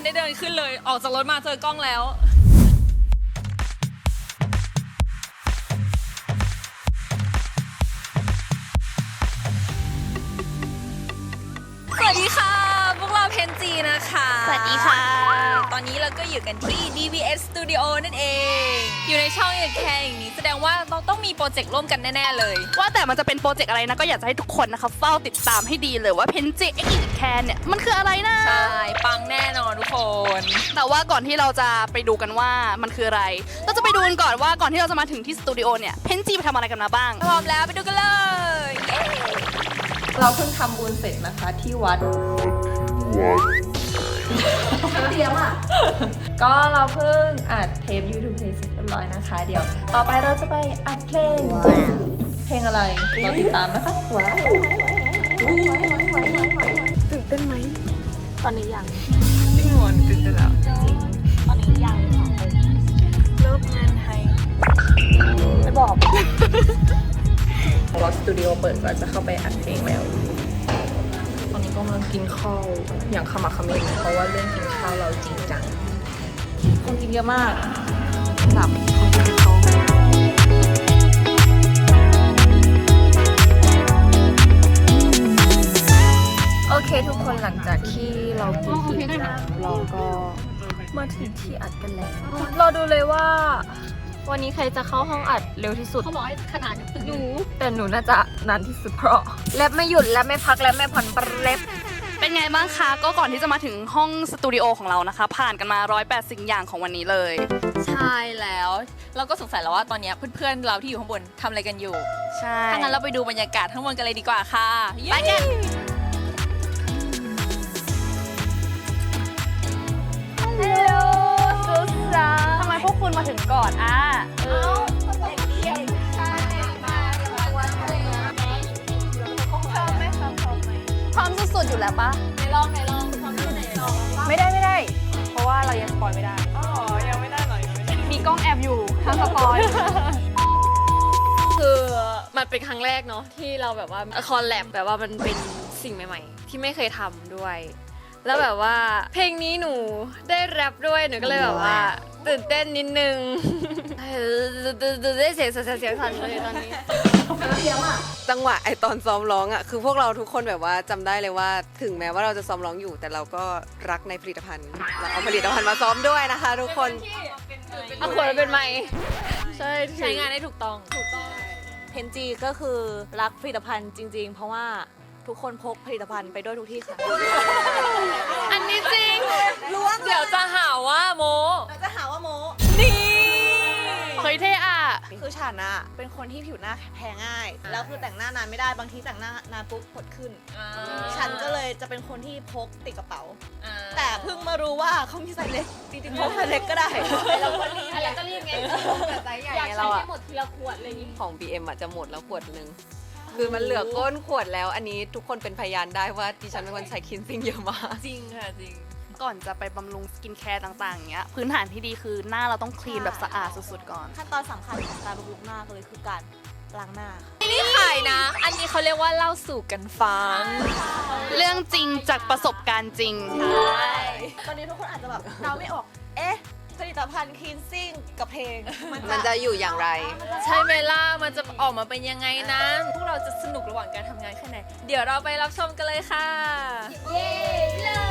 นได้เดินขึ้นเลย ออกจากรถมาเจอกล้องแล้ว สวัสดีค่ะ พวกเราเพนจีนะคะสวัสดีค่ะตอนนี้เราก็อยู่กันที่ DVS Studio นั่นเอง อยู่ในช่องเอกแคร์อย่างนี้ แสดงว่าเราต้องมีโปรเจกต์ร่วมกันแน่ ๆ เลย ว่าแต่มันจะเป็นโปรเจกต์อะไรนะ ก็อยากจะให้ทุกคนนะคะเฝ้าติดตามให้ดีเลยว่าเพนจิเอ็กซ์แคนเนี่ย มันคืออะไรนะ ใช่ ปังแน่นอนทุกคน แต่ว่าก่อนที่เราจะไปดูกันว่ามันคืออะไร เราจะไปดูกันก่อนว่าก่อนที่เราจะมาถึงที่สตูดิโอเนี่ยเพนจิไปทำอะไรกันมาบ้าง พร้อมแล้วไปดูกันเลยเราเพิ่งทำบุญเสร็จนะคะที่วัด เตรียมอะ ก็เราเพิ่งอัดเทป YouTube เพลงเสร็จเรียบร้อยนะคะ เดี๋ยว ต่อไปเราจะไปอัดเพลง เพลงอะไรเราติดตามนะคะว้าวตื่นเต้นไหมตอนนี้ยังจริงหวนตื่นเต้นแล้วตอนนี้ยังค่ะเลิฟงานไทยไม่บอกรอสตูดิโอเปิดก็จะเข้าไปอัดเพลงแล้ว ตอนนี้ก็กำลังกินข้าวอย่างขมักเขม้นเพราะว่าเรื่องกินข้าวเราจริงจังคนกินเยอะมาก หลับคนกินเป็นโต๊ะโอเคทุกคนหลังจากที่เรากินอิ่มแล้วเราก็มาถึงที่อัดกันแล้วรอดูเลยว่า วันนี้ใครจะเข้าห้องอัดเร็วที่สุด เขาบอกให้ขนาดหนูแต่หนูน่าจะนานที่สุดเพราะ แลบไม่หยุดแลบไม่พักแลบไม่ผ่อนปรเล็บ เป็นไงบ้างคะก็ก่อนที่จะมาถึงห้องสตูดิโอของเรานะคะ ผ่านกันมา 108 สิ่งอย่างของวันนี้เลย ใช่แล้ว เราก็สงสัยแล้วว่าตอนเนี้ยเพื่อนๆเราที่อยู่ข้างบนทำอะไรกันอยู่ ใช่ถ้างั้นเราไปดูบรรยากาศข้างบนกันเลยดีกว่าค่ะไปกันฮัลโหลสุสาทำไมพวกคุณมาถึงก่อนอะเร้อมสุดๆอยู่แล้วปะไหนลองไหนลองทำที่ไหนลองไม่ได้ไม่ได้ เพราะว่าเรายังสปอยไม่ได้ อ๋อ ยังไม่ได้หรอยังไม่ได้มีกล้องแอบอยู่ห้ามสปอยคือมันเป็นครั้งแรกเนาะที่เราแบบว่าคอลแลบแบบว่ามันเป็นสิ่งใหม่ๆ ที่ไม่เคยทำด้วย แล้วแบบว่าเพลงนี้หนูได้แรปด้วยหนูก็เลยแบบว่า ตื่นเต้นนิดนึงเออได้เสียงสั่นเสียงสั่น เลยตอนนี้จังหวะไอตอนซ้อมร้องอะคือพวกเราทุกคนแบบว่าจำได้เลยว่า ถึงแม้ว่าเราจะซ้อมร้องอยู่ แต่เราก็รักในผลิตภัณฑ์เราเอาผลิตภัณฑ์มาซ้อมด้วยนะคะ ทุกคนเอาขวดมาเป็นไม้ใช่ถือใช้งานได้ถูกต้อง เพนจีก็คือรักผลิตภัณฑ์จริง ๆ เพราะว่าทุกคนพกผลิตภัณฑ์ไปด้วยทุกที่ค่ะ อันนี้จริง เดี๋ยวจะหาว่าโมจะหาว่าโม คือฉันอะเป็นคนที่ผิวหน้าแพ้ง่าย แล้วคือแต่งหน้านานไม่ได้บางทีแต่งหน้านานปุ๊บผดขึ้น ฉันก็เลยจะเป็นคนที่พกติดกระเป๋า แต่เพิ่งมารู้ว่าเขามีไซส์เล็กจริงๆพกไซส์เล็กก็ได้เราก็รีบอะไรก็รีบไงแต่ใจใหญ่อยากไงใช้เราให้อะหมดทีละขวดเลยนี่ของ BM อะจะหมดแล้วขวดหนึ่งคือมันเหลือก้นขวดแล้ว อันนี้ทุกคนเป็นพยานได้ว่าดิฉันเป็นคนใช้คินซิ่งเยอะมากจริงค่ะจริง ก่อนจะไปบำรุงสกินแคร์ต่างๆอย่างเงี้ยพื้นฐานที่ดีคือหน้าเราต้องคลีนแบบสะอาดสุดๆก่อน ขั้นตอนสำคัญของการบำรุงหน้าก็เลยคือการล้างหน้าค่ะนี่ขายนะ อันนี้เขาเรียกว่าเล่าสู่กันฟัง เรื่องจริงจากประสบการณ์จริง ตอนนี้ทุกคนอาจจะแบบเดาไม่ออก เอ๊ะ ผลิตภัณฑ์คลีนซิ่งกับเพลง มันมันจะจะอยู่อย่างไร ใช่ไหมล่ะมันจะออกมาเป็นยังไงนะพวกเราจะสนุกระหว่างการทำงานแค่ไหน เดี๋ยวเราไปรับชมกันเลยค่ะก็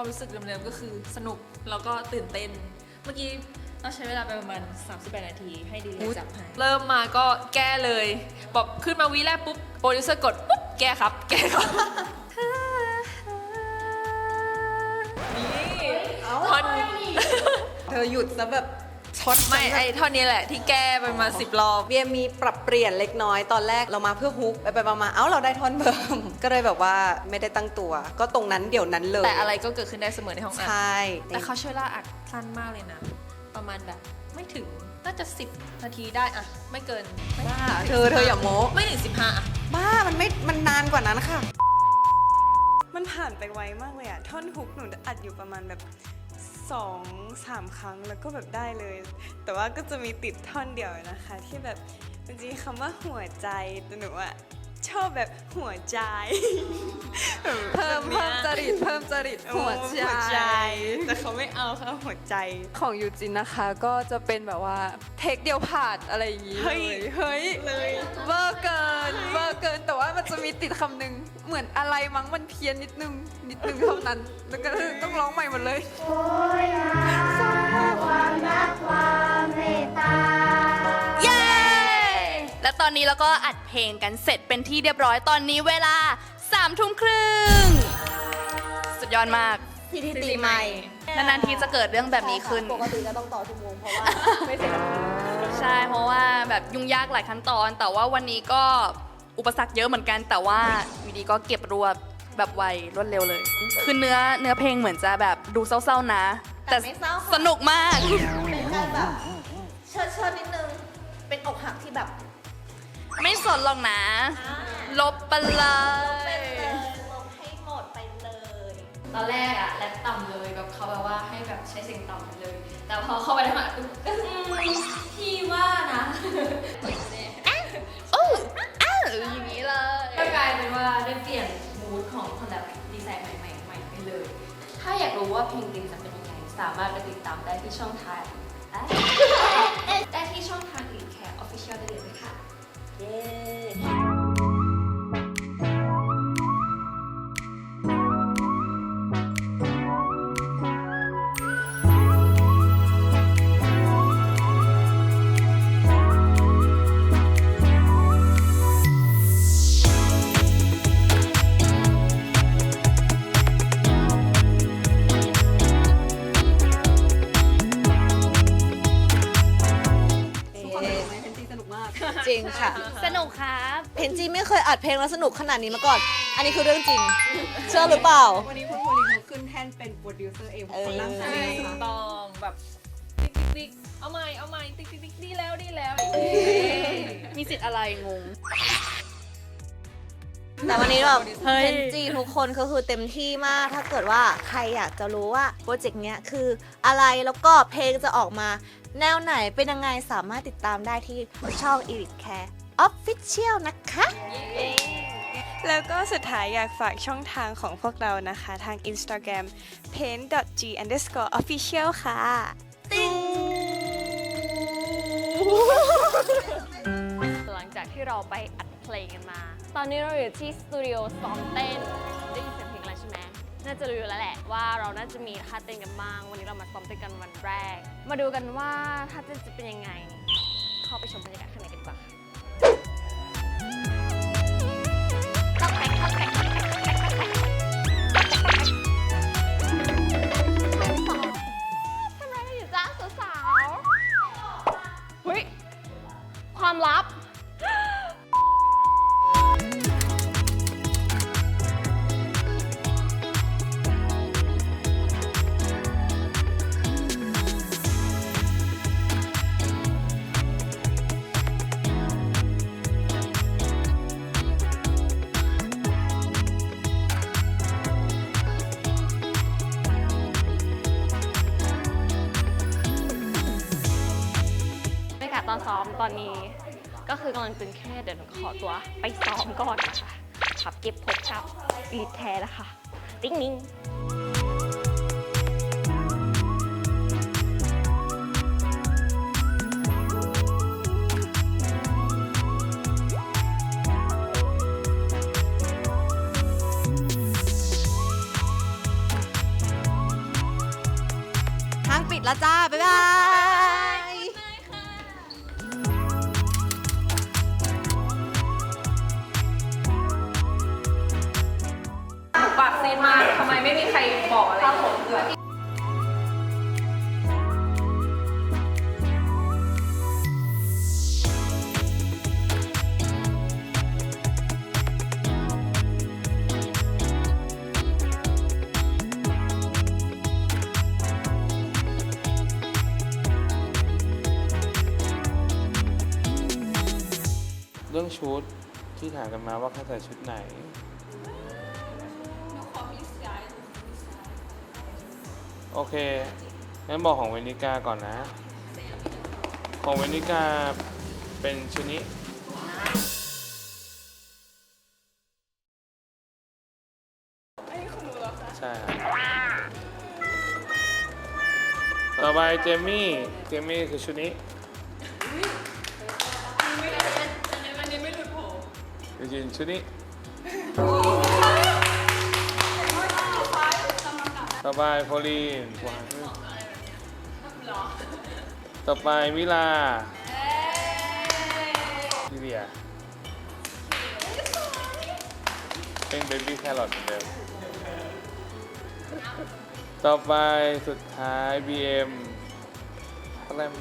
ความรู้สึกเดิมๆก็คือสนุกแล้วก็ตื่นเต้น เมื่อกี้เราใช้เวลาไปประมาณ 38 นาทีให้ดีเลยจับให้เริ่มมาก็แก้เลยบอกขึ้นมาวีแรกปุ๊บโปรดิวเซอร์กดปุ๊บแก้ครับ แก้ครับนี่ท่อน เธอหยุดซะแบบ ช็อตไม่ไอเท่านี้แหละที่แก้ไปมาสิบรอบ เบียร์มีปรับเปลี่ยนเล็กน้อยตอนแรกเรามาเพื่อฮุกไปไปๆมาๆเอ้าเราได้ท่อนเพิ่ม ก็เลยแบบว่าไม่ได้ตั้งตัว ก็ตรงนั้นเดี๋ยวนั้นเลยแต่อะไรก็เกิดขึ้นได้เสมอในห้องอัดใช่แต่เขาใช้เวลาอัดสั้นมากเลยนะ ประมาณแบบไม่ถึงน่าจะ 10 นาทีได้อะไม่เกินไม่บ้าเธอเธออย่าโม้ไม่ถึง15อะบ้ามันไม่มันนานกว่านั้นค่ะ มันผ่านไปไวมากเลยอะท่อนฮุกหนูอัดอยู่ประมาณแบบ สองสามครั้งแล้วก็แบบได้เลย แต่ว่าก็จะมีติดท่อนเดียวนะคะ ที่แบบจริงๆคำว่าหัวใจแต่หนูอะชอบแบบหัวใจ เพิ่มเพิ่มจริตเพิ่มจริตหัวใจ แต่เขาไม่เอาค่ะหัวใจของยูจินนะคะก็จะเป็นแบบว่าเทคเดียวผ่านอะไรอย่างงี้เฮ้เลยยเฮ้ยเลยเวอร์เกินเวอร์เกินแต่ว่ามันจะมีติดคำหนึ่ง เหมือนอะไรมั้งมันเพี้ยนนิดนึง นิดนึงเท่านั้น แล้วก็ต้องร้องใหม่หมดเลยเย้ และตอนนี้เราก็อัดเพลงกันเสร็จเป็นที่เรียบร้อยตอนนี้เวลา3ามทุ่มครึ่ง สุดยอดมาก พี่ทีตีใหม่นานๆทีจะเกิดเรื่องแบบนี้ขึ้น ปกติจะต้องต่อชั่วโมงเพราะว่าไม่เสร็จ ใช่เพราะว่าแบบยุ่งยากหลายขั้นตอน แต่ว่าวันนี้ก็ อุปสรรคเยอะเหมือนกัน แต่ว่าอยู่ดีก็เก็บรวบแบบไวรวดเร็วเลย คือเนื้อเนื้อเพลงเหมือนจะแบบดูเศร้าๆนะ แต่ไม่เศร้าค่ะ สนุกมาก เป็นการแบบเชิดเชิดนิดนึง เป็นอกหักที่แบบไม่สนหรอกนะ ลบไปเลเป็นยเลยลงให้หมดไปเลย ตอนแรกอะแรปต่ำเลยแบบเขาแบบว่าให้แบบใช้เสียงต่ำไปเลย แต่พอเข้าไปในมาปุ๊บก็อืมพี่ว่านะาอยากรู้ว่าเพลงจริงจะเป็นยังไง สามารถไปติดตามได้ที่ช่องทางได้ที่ช่องทางอินแคร์ออฟฟิเชียลได้เลยนะคะ งค่ะ สนุกครับเพนจีไม่เคยอัดเพลงแล้วสนุกขนาดนี้มาก่อน อันนี้คือเรื่องจริง เชื่อหรือเปล่า วันนี้คุณโพลินเขาขึ้นแท่นเป็นโปรดิวเซอร์เองเออคนล่างสุดใช่เลยนะคะตองแบบติ๊กติ๊กติ๊กเอาใหม่เอาใหม่ติ๊กติ๊กติ๊กดีแล้วดีแล้วอย่างงี้มีสิทธิ์อะไรงง แต่วันนี้แบบเพนจีทุกคนก็คือเต็มที่มากถ้าเกิดว่าใครอยากจะรู้ว่าโปรเจกต์เนี้ยคืออะไรแล้วก็เพลงจะออกมา แนวไหนเป็นยังไงสามารถติดตามได้ที่ช่อง e r i c Care Official นะคะ แล้วก็สุดท้ายอยากฝากช่องทางของพวกเรานะคะ ทาง Instagram paint.g underscore official ค่ะหลังจากที่เราไปอัดเพลงกันมา ตอนนี้เราอยู่ที่สตูดิโอซ้อมเต้น น่าจะรู้อยู่แล้วแหละว่าเราน่าจะมีท่าเต้นกันบ้าง วันนี้เรามาซ้อมเต้นกันวันแรก มาดูกันว่าท่าเต้นจะเป็นยังไง เข้าไปชมบรรยากาศ อนซ้อมตอนนี้ ก็คือกำลังตึงเครียดเดี๋ยวหนูขอตัวไปซ้อมก่อนนะคะขับเก็บพบกับลีดแคร์นะคะ ติ๊งนิ้ทางปิดแล้วจ้า บ๊ายบาย บออะไรผมเผื่อเรื่องชุดที่ถามกันมาว่าเขาใส่ชุดไหน โอเค งั้นบอกของเวนิกาก่อนนะ ของเวนิกาเป็นชุดนี้ใช่ครับต่อไปเจมี่ เจมี่คือชุดนี้จริงๆชุดนี้ ต่อไปโพลีนวางขึ้นต่อไปมิลาลิเลียเป็นเบบี้แครอทเหมือนเดิมต่อไปสุดท้าย BM แกลม